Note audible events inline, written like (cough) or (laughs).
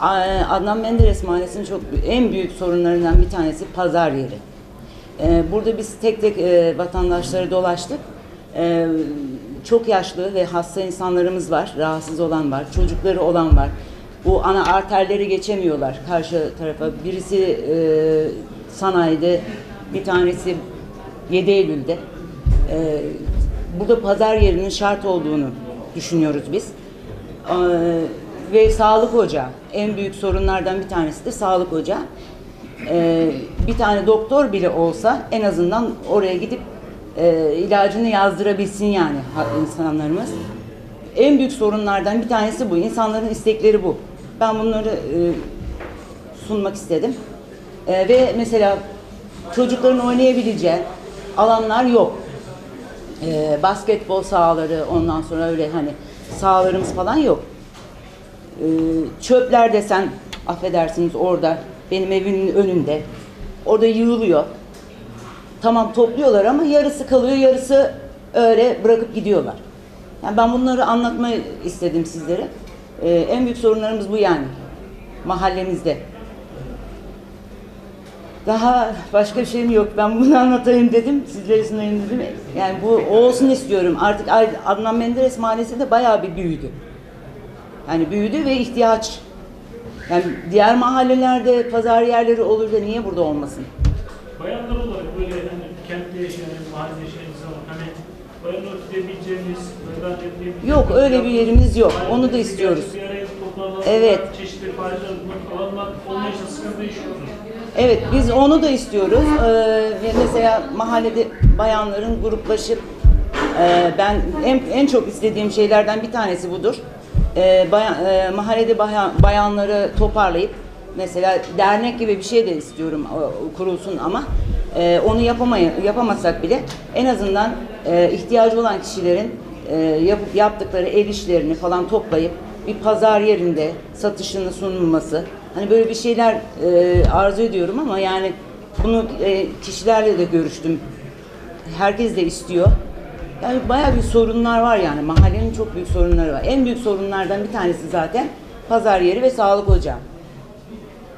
Adnan Menderes Mahallesi'nin çok en büyük sorunlarından bir tanesi pazar yeri. Ee, Burada biz tek tek e, vatandaşları dolaştık. Ee, Çok yaşlı ve hasta insanlarımız var, rahatsız olan var, çocukları olan var. Bu ana arterleri geçemiyorlar karşı tarafa. Birisi e, sanayide, bir tanesi 7 Eylül'de. Burada pazar yerinin şart olduğunu düşünüyoruz biz. Ve sağlık ocağı. En büyük sorunlardan bir tanesi de sağlık ocağı. Ee, bir tane doktor bile olsa en azından oraya gidip e, ilacını yazdırabilsin yani insanlarımız. En büyük sorunlardan bir tanesi bu. İnsanların istekleri bu. Ben bunları e, sunmak istedim. E, ve mesela çocukların oynayabileceği alanlar yok. E, basketbol sahaları ondan sonra öyle hani sahalarımız falan yok. E, çöpler desen affedersiniz orada benim evimin önünde. Orada yığılıyor. Tamam topluyorlar ama yarısı kalıyor, yarısı öyle bırakıp gidiyorlar. Yani ben bunları anlatmayı istedim sizlere. Ee, en büyük sorunlarımız bu yani mahallemizde. Daha başka bir şeyim yok. Ben bunu (laughs) anlatayım dedim. Sizlere sunayım dedim. Yani bu olsun istiyorum. Artık Adnan Menderes Mahallesi de bayağı bir büyüdü. Yani büyüdü ve ihtiyaç. Yani diğer mahallelerde pazar yerleri olur da niye burada olmasın? Bayanlar olarak böyle hani kentte yaşayan, mahallede yaşayan insanlar hani gidebileceğimiz, buradan gidebileceğimiz... Yok, öyle bir yerimiz yok. Onu da istiyoruz. Bir araya toplanan Evet. çeşitli faaliyetle alanlar olmayınca sıkıntı yaşıyoruz. Evet biz onu da istiyoruz. Ee, ve mesela mahallede bayanların gruplaşıp e, ben en, en çok istediğim şeylerden bir tanesi budur. Ee, bayan- e, mahallede bayan, bayanları toparlayıp mesela dernek gibi bir şey de istiyorum o- kurulsun ama e, onu yapamay yapamasak bile en azından e, ihtiyacı olan kişilerin e, yapıp yaptıkları el işlerini falan toplayıp bir pazar yerinde satışını sunulması. Hani böyle bir şeyler e, arzu ediyorum ama yani bunu e, kişilerle de görüştüm. Herkes de istiyor. Yani bayağı bir sorunlar var yani. Mahallenin çok büyük sorunları var. En büyük sorunlardan bir tanesi zaten pazar yeri ve sağlık ocağı.